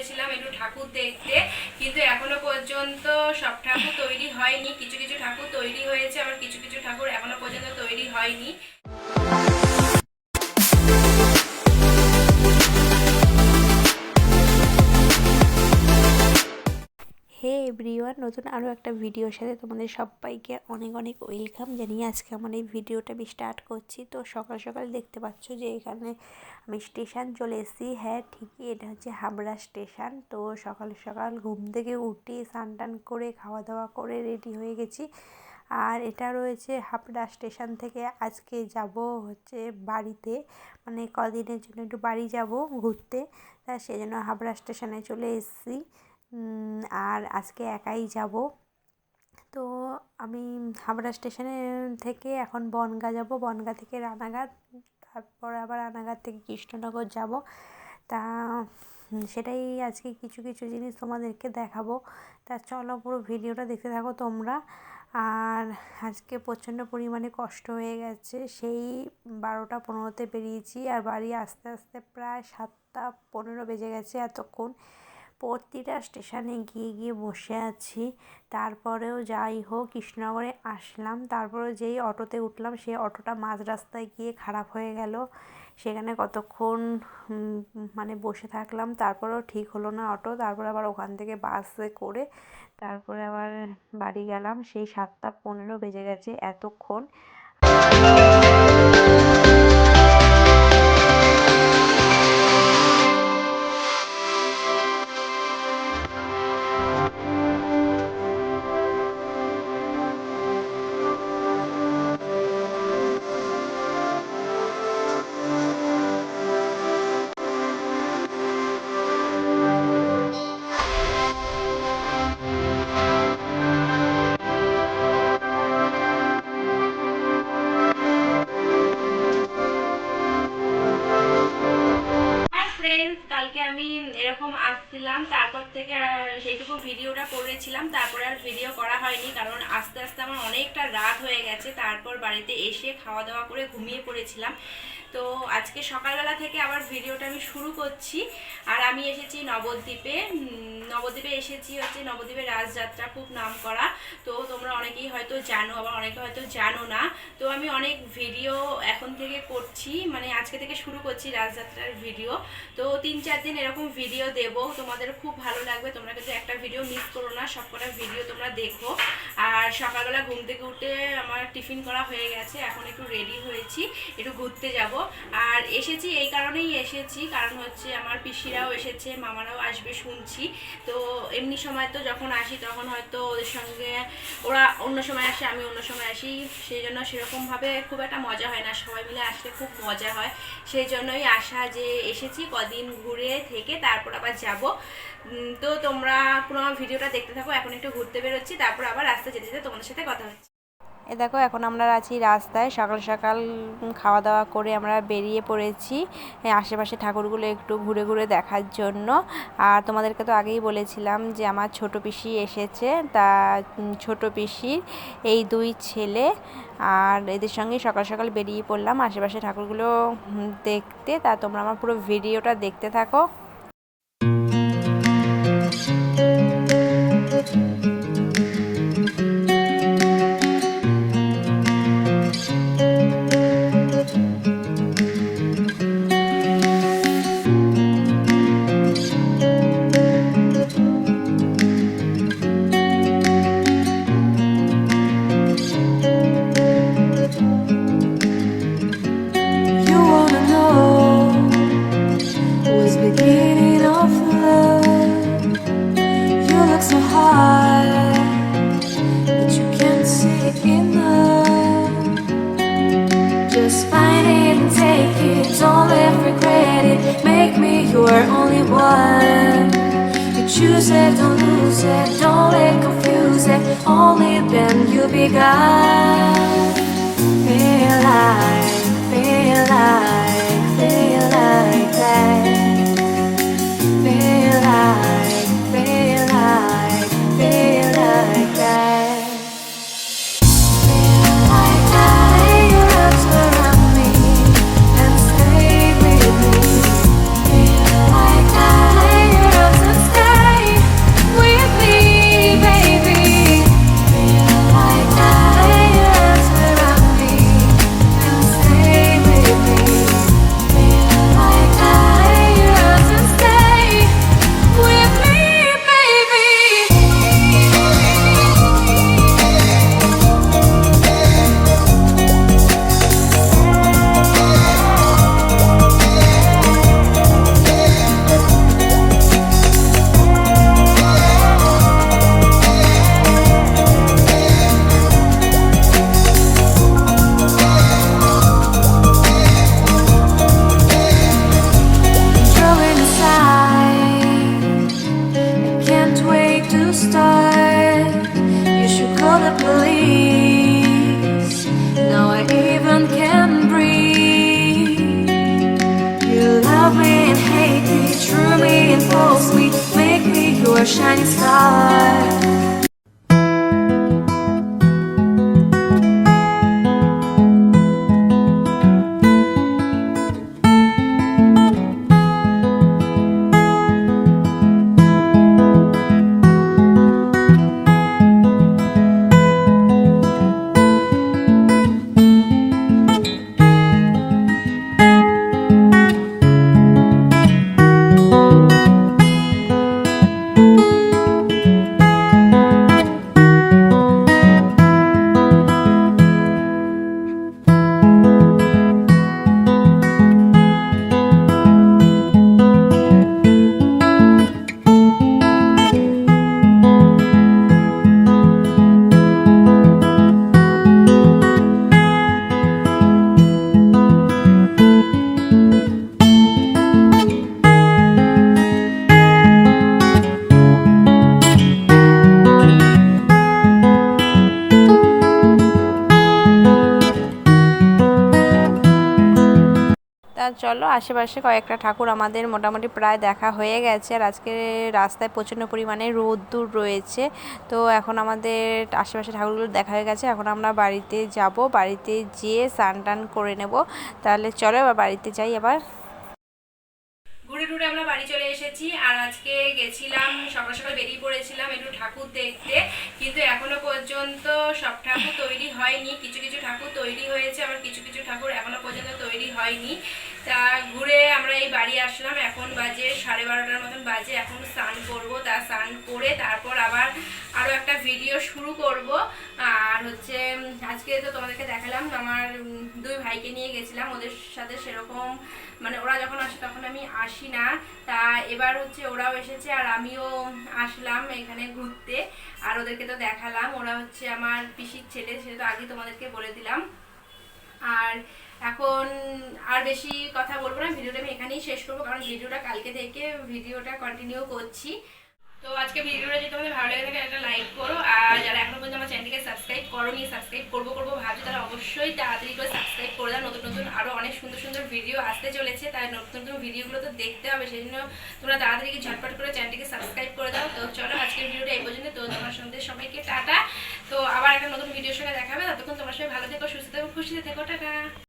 করেছিলাম একটু ঠাকুর দেখতে, কিন্তু এখনও পর্যন্ত সব ঠাকুর তৈরি হয়নি। কিছু কিছু ঠাকুর তৈরি হয়েছে, আবার কিছু কিছু ঠাকুর এখনও পর্যন্ত তৈরি হয়নি। হে এভরিওয়ান, নতুন আরও একটা ভিডিওর সাথে তোমাদের সবাইকে অনেক অনেক ওয়েলকাম জানিয়ে আজকে আমার এই ভিডিওটা আমি স্টার্ট করছি। তো সকাল সকাল দেখতে পাচ্ছ যে এখানে আমি স্টেশন চলে এসেছি। হ্যাঁ ঠিকই, এটা হচ্ছে হাবড়া স্টেশন। তো সকাল সকাল ঘুম থেকে উঠে স্নান টান করে খাওয়া দাওয়া করে রেডি হয়ে গেছি। আর এটা রয়েছে হাবড়া স্টেশন থেকে আজকে যাব হচ্ছে বাড়িতে। মানে কদিনের জন্য একটু বাড়ি যাব ঘুরতে। তা সেই জন্য হাবড়া স্টেশনে চলে এসেছি। আর আজকে একাই যাব। তো আমি হাবড়া স্টেশনে থেকে এখন বনগাঁ যাব, বনগাঁ থেকে রানাঘাট, তারপর আবার রানাঘাট থেকে কৃষ্ণনগর যাব। তা সেটাই আজকে কিছু কিছু জিনিস তোমাদেরকে দেখাবো। তা চলো পুরো ভিডিওটা দেখতে থাকো তোমরা। আর আজকে প্রচণ্ড পরিমাণে কষ্ট হয়ে গেছে, সেই বারোটা পনেরোতে বেরিয়েছি। আর বাড়ি আস্তে আস্তে প্রায় সাতটা পনেরো বেজে গেছে এতক্ষণ। প্রতিটা স্টেশনে গিয়ে গিয়ে বসে আছি। তারপরেও যাই হোক, কৃষ্ণনগরে আসলাম। তারপরে যেই অটোতে উঠলাম, সেই অটোটা মাঝ রাস্তায় গিয়ে খারাপ হয়ে গেল। সেখানে কতক্ষণ মানে বসে থাকলাম। তারপরেও ঠিক হলো না অটো। তারপর আবার ওখান থেকে বাসে করে তারপরে আবার বাড়ি গেলাম। সেই সাতটা পনেরো বেজে গেছে এতক্ষণ। এরকম আসছিলাম, তারপর থেকে সেইটুকু ভিডিওটা করেছিলাম, তারপরে আর ভিডিও করা হয়নি, কারণ আস্তে আস্তে আমার অনেকটা রাত হয়ে গেছে, তারপর বাড়িতে এসে খাওয়া দাওয়া করে ঘুমিয়ে পড়েছিলাম। তো আজকে সকালবেলা থেকে আবার ভিডিওটা আমি শুরু করছি, আর আমি এসেছি নবদ্বীপে নবদ্বীপে এসেছি হচ্ছে নবদ্বীপের রাজযাত্রা খুব নাম করা। তো তোমরা অনেকেই হয়তো জানো, আবার অনেকে হয়তো জানো না। তো আমি অনেক ভিডিও এখন থেকে করছি মানে আজকে থেকে শুরু করছি রাজযাত্রার ভিডিও তো তিন চার দিন এরকম ভিডিও দেব, তোমাদের খুব ভালো লাগবে। তোমরা কিন্তু একটা ভিডিও মিস করো না, সবকটা ভিডিও তোমরা দেখো। আর সকালবেলা ঘুম থেকে উঠে আমার টিফিন করা হয়ে গেছে, এখন একটু রেডি হয়েছি, একটু ঘুরতে যাব। আর এসেছি, এই কারণেই এসেছি, কারণ হচ্ছে আমার পিসিরাও এসেছে, মামারাও আসবে শুনছি। তো এমনি সময় তো যখন আসি তখন হয়তো ওদের সঙ্গে ওরা অন্য সময় আসে, আমি অন্য সময় আসি। সেই জন্য সেরকমভাবে খুব একটা মজা হয় না। সবাই মিলে আসলে খুব মজা হয়। সেই জন্যই আসা যে এসেছি, কদিন ঘুরে থেকে তারপর আবার যাব। তো তোমরা কোনো আমার ভিডিওটা দেখতে থাকো। এখন একটু ঘুরতে বেরোচ্ছি, তারপর আবার রাস্তা যেতে যেতে তোমাদের সাথে কথা হচ্ছে। এ দেখো, এখন আমরা আছি রাস্তায়। সকাল সকাল খাওয়া দাওয়া করে আমরা বেরিয়ে পড়েছি আশেপাশে ঠাকুরগুলো একটু ঘুরে ঘুরে দেখার জন্য। আর তোমাদেরকে তো আগেই বলেছিলাম যে আমার ছোট পিসি এসেছে, তা ছোট পিসির এই দুই ছেলে। আর এদের সঙ্গে সকাল সকাল বেরিয়ে পড়লাম। আশেপাশে ঠাকুরগুলো দেখতে, তা তোমরা আমার পুরো ভিডিওটা দেখতে থাকো। use it, don't let confuse it. Only then you be God. Feel alive, Feel alive. Love me and hate me, true me and false me, make me your shining star. চলো আশেপাশে কয়েকটা ঠাকুর আমাদের মোটামুটি প্রায় দেখা হয়ে গেছে আর আজকে রাস্তায় প্রচণ্ড পরিমাণে রোদ্দুর রয়েছে। তো এখন আমাদের আশেপাশে ঠাকুরগুলো দেখা হয়ে গেছে। এখন আমরা বাড়িতে যাব। বাড়িতে যেয়ে স্নান টান করে নেব। তাহলে চলো এবার বাড়িতে যাই এবার ঘুরে টুরে আমরা বাড়ি চলে এসেছি আর আজকে গেছিলাম, সকাল সকাল বেরিয়ে পড়েছিলাম একটু ঠাকুর দেখতে। কিন্তু এখনও পর্যন্ত সব ঠাকুর তৈরি হয়নি। কিছু কিছু ঠাকুর তৈরি হয়েছে, আবার কিছু কিছু ঠাকুর এখনও পর্যন্ত তৈরি হয়নি। তা ঘুরে আমরা এই বাড়ি আসলাম। এখন বাজে সাড়ে বারোটার মতন বাজে। এখন স্নান করব, তা স্নান করে তারপর আবার আরও একটা ভিডিও শুরু করব। আর হচ্ছে, আজকে তো তোমাদেরকে দেখালাম, আমার দুই ভাইকে নিয়ে গেছিলাম। ওদের সাথে সেরকম মানে ওরা যখন আসে তখন আমি আসি না। তা এবার হচ্ছে ওরাও এসেছে আর আমিও আসলাম এখানে ঘুরতে। আর ওদেরকে তো দেখালাম। ওরা হচ্ছে আমার পিসির ছেলে, সেটা তো আগে তোমাদেরকে বলে দিলাম। আর এখন আর বেশি কথা বলব না, ভিডিওটা আমি এখানেই শেষ করব, কারণ ভিডিওটা কালকে থেকে ভিডিওটা কন্টিনিউ করছি। তো আজকে ভিডিওটা যদি তোমাদের ভালো লেগে থাকে, একটা লাইক করো, আর যারা এখনও পর্যন্ত আমার চ্যানেলকে সাবস্ক্রাইব করো নি সাবস্ক্রাইব করব করব ভাবছ তারা অবশ্যই তাড়াতাড়ি করে সাবস্ক্রাইব করে দাও, নতুন নতুন আরও অনেক সুন্দর সুন্দর ভিডিও আসতে চলেছে, তাই নতুন নতুন ভিডিওগুলো তো দেখতে হবে সেই জন্য তোমরা তাড়াতাড়ি ঝটপট করে চ্যানেলটিকে সাবস্ক্রাইব করে দাও। তো চলো আজকের ভিডিওটা এই পর্যন্ত, তো তোমার সঙ্গে সবাইকে টাটা। তো আবার একটা নতুন ভিডিওর সঙ্গে দেখা হবে। ততক্ষণ তোমার সবাই ভালো থেকো, সুস্থ থেকো খুশিতে থেকো, টাটা।